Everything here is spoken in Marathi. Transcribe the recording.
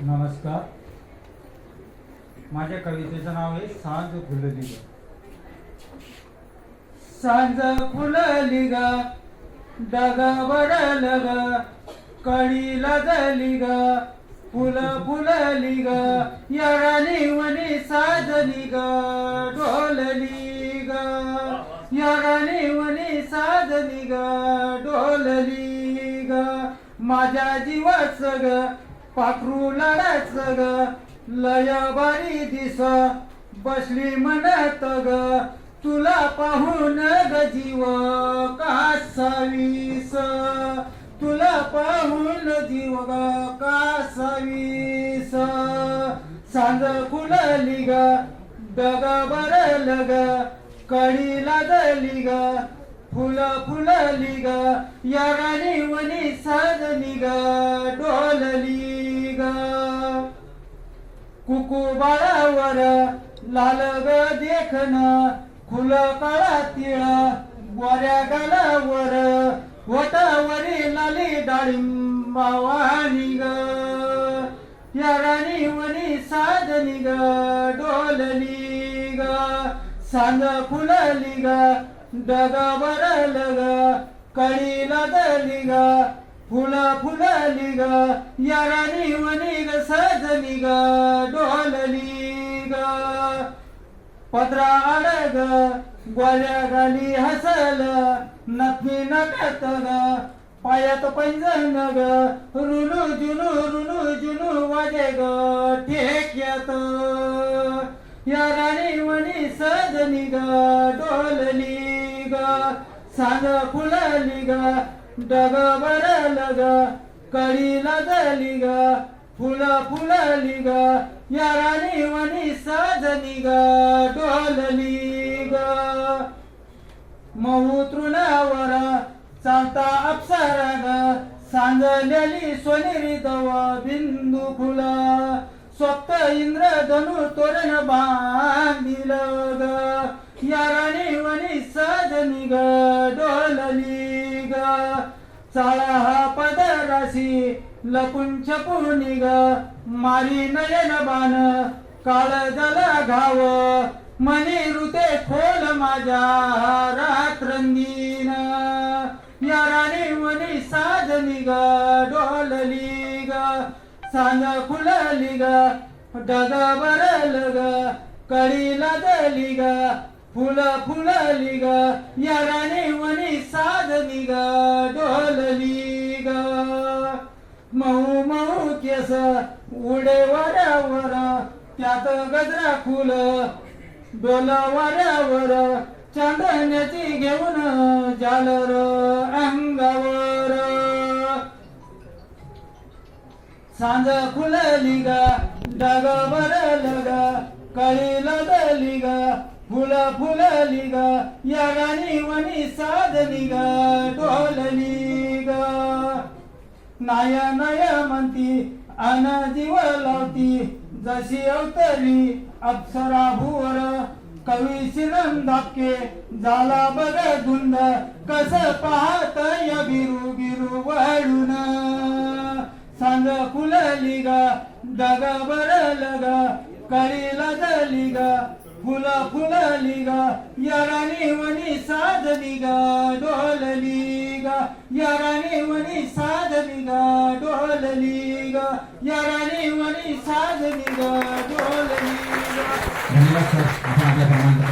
नमस्कार. माझ्या कवितेचं नाव आहे सांज फुलली ग सांज फुलली ग डग बडल ग कळी लजली ग फुल फुलली ग यरानी वनी साजली ग डोलली ग यरानी वनी साजली ग डोलली ग माझ्या जीवाच ग पाखरू लढायच ग लयबारी दिस बसली म्हणत ग तुला पाहून ग जीव कासावीस. तुला पाहून जीव ग कासावीस. सांज फुलली ग डग बरल ग कळी लागली ग फुल फुलली ग यारानी वनी साजली ग डोलली कुकू लाल ग देखन खुल काळा तिळ गोऱ्या गालावर. वटावरी लाली डाळिंबावानी ग. यारानी वनी साजली ग डोलली ग. सांग फुलली ग डग बरल ग कळी लागली ग. फुल फुलली ग यारानी वनी ग सजली ग डोलली ग पत्रा अडग गोल्या गाली हसल नथी नकत ग पायात पैंजन ग रुनु जुनू रुनु जुनू वाजे ग ठेक्यात या राणी वनी सजनी ग डोलली ग सांग फुलली ग डग बरल ग कळी लागली ग फुल फुलली ग या राणी वनी सजनी ग डोलली ग मऊ तृणावर चालता अप्सर ग सांजलेली सोनेरी दव बिंदू फुल स्वप्त इंद्र धनु तोरण बांधिल ग या राणी वनी सजनी ग डोल चाळा हा पदराशी लपून छपून ग मारी नयन बाण काळ जला घाव मनी ऋते खोल माझ्या रात्रंदीन या राणी मनी साजनी ग डोलली ग सांज फुलली ग डग बरल ग कळी लागली ग फुल फुलली ग या राणी वनी साजनी ग डोलली ग मऊ मऊ केस उडे वाऱ्यावर त्यात गजरा फुल डोलावाऱ्यावर चांदण्याची घेऊन जालर अंगावर. सांज फुलली ग डग बरल लगा कळी लदली ग फुल फुलली ग या गाणी वणी साधली ग डोलली ग नाय नाय म्हणती अन जीव लावती जशी अवतरी अप्सरा भुवर कवी सिरम झाला बघ धुंद कस पाहत या गिरू बिरू वाढून सांग फुलली ग दग बर ग कळी लागली ग फुल फुलली ग या राणी वनी साजली ग डोलली ग या साधली ग डोलली ग या राणी साधली ग डोलली ग